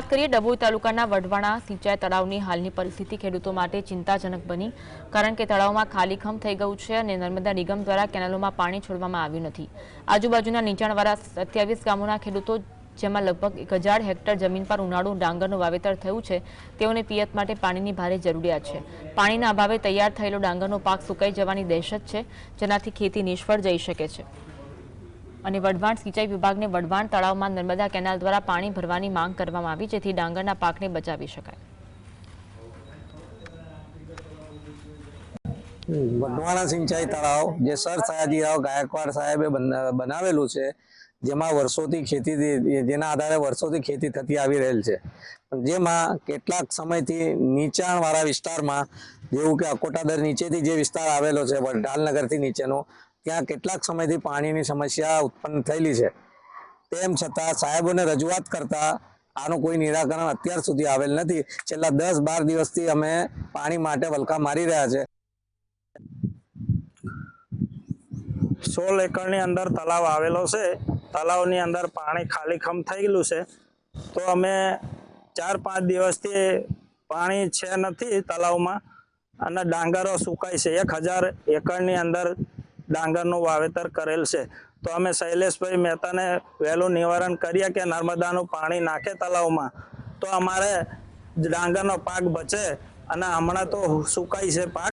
વાત કરીએ, ડભોઈ તાલુકાના વઢવાણા સિંચાઈ તળાવની હાલની પરિસ્થિતિ ખેડૂતો માટે ચિંતાજનક બની, કારણ કે તળાવમાં ખાલીખમ થઈ ગયું છે અને નર્મદા નિગમ દ્વારા કેનાલોમાં પાણી છોડવામાં આવ્યું નથી. આજુબાજુના નીચાણવાળા સત્યાવીસ ગામોના ખેડૂતો, જેમાં લગભગ એક હજાર હેક્ટર જમીન પર ઉનાળુ ડાંગરનું વાવેતર થયું છે, તેઓને પિયત માટે પાણીની ભારે જરૂરિયાત છે. પાણીના અભાવે તૈયાર થયેલો ડાંગરનો પાક સુકાઈ જવાની દહેશત છે, જેનાથી ખેતી નિષ્ફળ જઈ શકે છે. અને વઢવાણ સિંચાઈ વિભાગને વઢવાણ તળાવમાં નર્મદા કેનાલ દ્વારા પાણી ભરવાની માંગ કરવામાં આવી, જેથી ડાંગરના પાકને બચાવી શકાય. વઢવાણા સિંચાઈ તળાવ, જે સર સયાજીરાવ ગાયકવાડ સાહેબે બનાવેલું છે, જેમાં વર્ષોથી ખેતી જેના આધારે વર્ષોથી ખેતી થતી આવી રહેલ છે. જેમાં કેટલાક સમયથી નીચાણવાળા વિસ્તારમાં, જેવું કે અકોટાદર નીચેથી જે વિસ્તાર આવેલો છે ઢાલનગરથી નીચેનો ત્યાં કેટલાક સમયથી પાણીની સમસ્યા ઉત્પન્ન થયેલી છે. તેમ છતાં સાહેબોને રજૂઆત કરતા આનું કોઈ નિરાકરણ અત્યાર સુધી આવેલ નથી. છેલ્લા દસ બાર દિવસથી અમે પાણી માટે વલખા મારી રહ્યા છે. સોળ એકરની અંદર તલાવ આવેલો છે. તલાવની અંદર પાણી ખાલીખમ થયેલું છે. તો અમે ચાર પાંચ દિવસથી પાણી છે નથી તલાવમાં અને ડાંગરો સુકાય છે. એક હજાર એકરની અંદર ડાંગરનું વાવેતર કરેલ છે. તો અમે શૈલેષભાઈ મહેતાને વહેલું નિવારણ કરીએ કે નર્મદાનું પાણી નાખે તલાવમાં તો અમારે ડાંગરનો પાક બચે અને હમણાં તો સુકાય છે પાક.